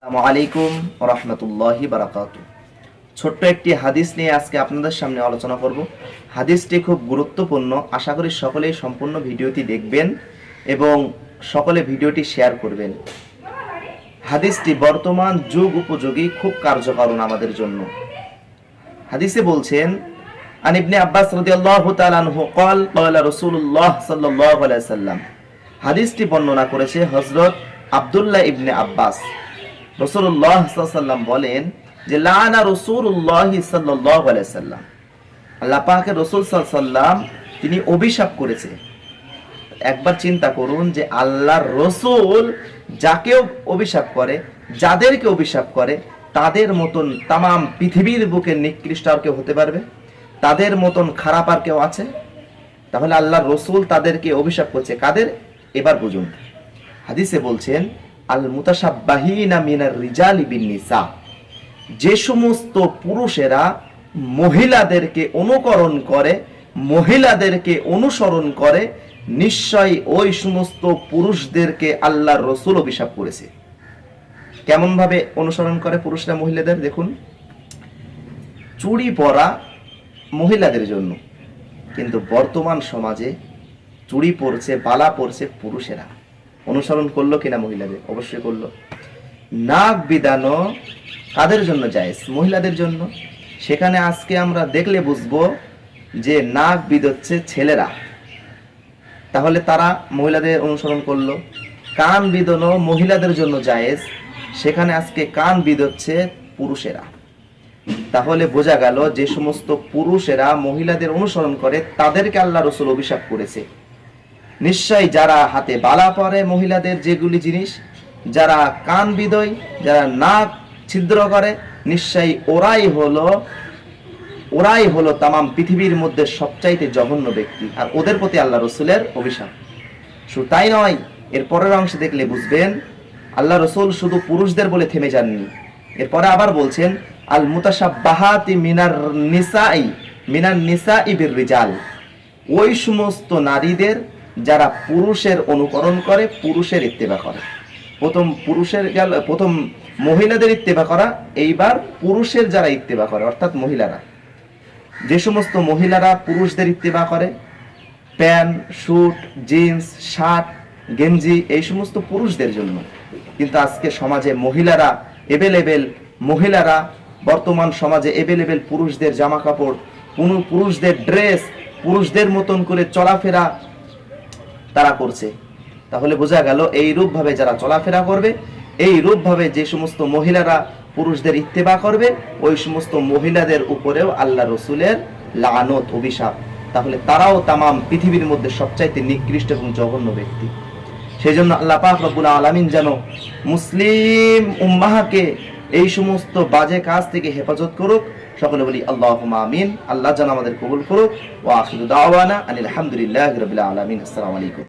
আসসালামু আলাইকুম রহমতুল্লাহি বারাকাতু ছোট্ট একটি হাদিস নিয়ে আজকে আপনাদের সামনে আলোচনা করব হাদিসটি খুব গুরুত্বপূর্ণ আশা করি সকলেই সম্পূর্ণ ভিডিওটি দেখবেন এবং সকলে ভিডিওটি শেয়ার করবেন হাদিসটি বর্তমান যুগ উপযোগী খুব কার্যকরণ আমাদের জন্য হাদিসে বলছেন আন ইবনে আব্বাস রাদিয়াল্লাহু তাআলা আনহু قال قال رسول الله صلى الله عليه وسلم হাদিসটি বর্ণনা করেছে হযরত আব্দুল্লাহ ইবনে আব্বাস আলাইহি সাল্লাম বলেন যে, লানা রাসূলুল্লাহ সাল্লাল্লাহু আলাইহি সাল্লাম আল্লাহ রাসূল সাল্লাম তিনি অভিশাপ করেছে। একবার চিন্তা করুন যে, আল্লাহর রসুল যাকেও অভিশাপ করে, যাদেরকে অভিশাপ করে, তাদের মতন তামাম পৃথিবীর বুকে নিকৃষ্ট আর কেউ হতে পারবে? তাদের মতন খারাপ আর কেউ আছে? তাহলে আল্লাহর রসুল তাদেরকে অভিশাপ করছে কাদের? এবার বুঝুন। হাদিসে বলছেন আল মুতাসাব্বাহিনা মিনার রিজালি বিন নিসা যে সমস্ত পুরুষেরা মহিলাদেরকে অনুকরণ করে, মহিলাদেরকে অনুসরণ করে, নিশ্চয়ই ওই সমস্ত পুরুষদেরকে আল্লাহর রসুল অভিশাপ করেছে। কেমন ভাবে অনুসরণ করে পুরুষরা মহিলাদের? দেখুন চুড়ি পরা মহিলাদের জন্য। কিন্তু বর্তমান সমাজে চুড়ি পরছে, বালা পরছে পুরুষেরা। অনুসরণ করল কিনা মহিলাদের? অবশ্যই করল। নাক বিদানো কাদের জন্য জায়েজ? মহিলাদের জন্য? সেখানে আজকে আমরা দেখলে বুঝব যে নাক বিদচ্ছে ছেলেরা। তাহলে তারা মহিলাদের অনুসরণ করল। কান বিদনো মহিলাদের জন্য জায়েজ। সেখানে আজকে কান বিদচ্ছে পুরুষেরা। তাহলে বোঝা গেল যে সমস্ত পুরুষেরা মহিলাদের অনুসরণ করে, তাদেরকে আল্লাহ রসুল অভিশাপ করেছে। নিশ্চয়ই যারা হাতে বালা পরে মহিলাদের যেগুলি জিনিস, যারা কান বিদয়, যারা নাক ছিদ্র করে, নিশ্চয়ই ওরাই হলো ওরাই হলো তামাম পৃথিবীর মধ্যে সবচাইতে জঘন্য ব্যক্তি, আর ওদের প্রতি আল্লাহ রসুলের অভিশাপ। শুধু তাই নয়, এর পরের অংশে দেখলে বুঝবেন, আল্লাহ রসুল শুধু পুরুষদের বলে থেমে যাননি। এরপরে আবার বলছেন আল মুতাসাব্বাহাতি মিনার নিসাই, মিনার নিসা ইবির রিজাল। ওই সমস্ত নারীদের যারা পুরুষের অনুকরণ করে, পুরুষের ইত্তেবা করে। প্রথম পুরুষের গেল, প্রথম মহিলাদের ইত্তেবা করা, এইবার পুরুষের যারা ইত্তেবা করে, অর্থাৎ মহিলারা। যে সমস্ত মহিলারা পুরুষদের ইত্তেবা করে, প্যান্ট স্যুট জিন্স, শার্ট, গেঞ্জি, এই সমস্ত পুরুষদের জন্য। কিন্তু আজকে সমাজে মহিলারা এভেলেবেল মহিলারা বর্তমান সমাজে এভেলেবেল পুরুষদের জামা কাপড় কোনো পুরুষদের ড্রেস পুরুষদের মতন করে চলাফেরা তারা করছে। তাহলে বোঝা গেল এই রূপভাবে যারা চলাফেরা করবে, এই রূপভাবে যে সমস্ত মহিলারা পুরুষদের ইত্তেবা করবে, ওই সমস্ত মহিলাদের উপরেও আল্লাহ রসুলের লানত, অভিশাপ। তাহলে তারাও তামাম পৃথিবীর মধ্যে সবচাইতে নিকৃষ্ট এবং জঘন্য ব্যক্তি। সেই জন্য আল্লাহ পাক আলামিন যেন মুসলিম উম্মাহাকে এই সমস্ত বাজে কাজ থেকে হেফাজত করুক সকলে বলি আল্লাহ আমিন। আল্লাহ যেন আমাদের কবুল করুক। ও আসুদ আলহামদুলিল্লাহ রবিল আলমিন। আসসালামু আলাইকুম।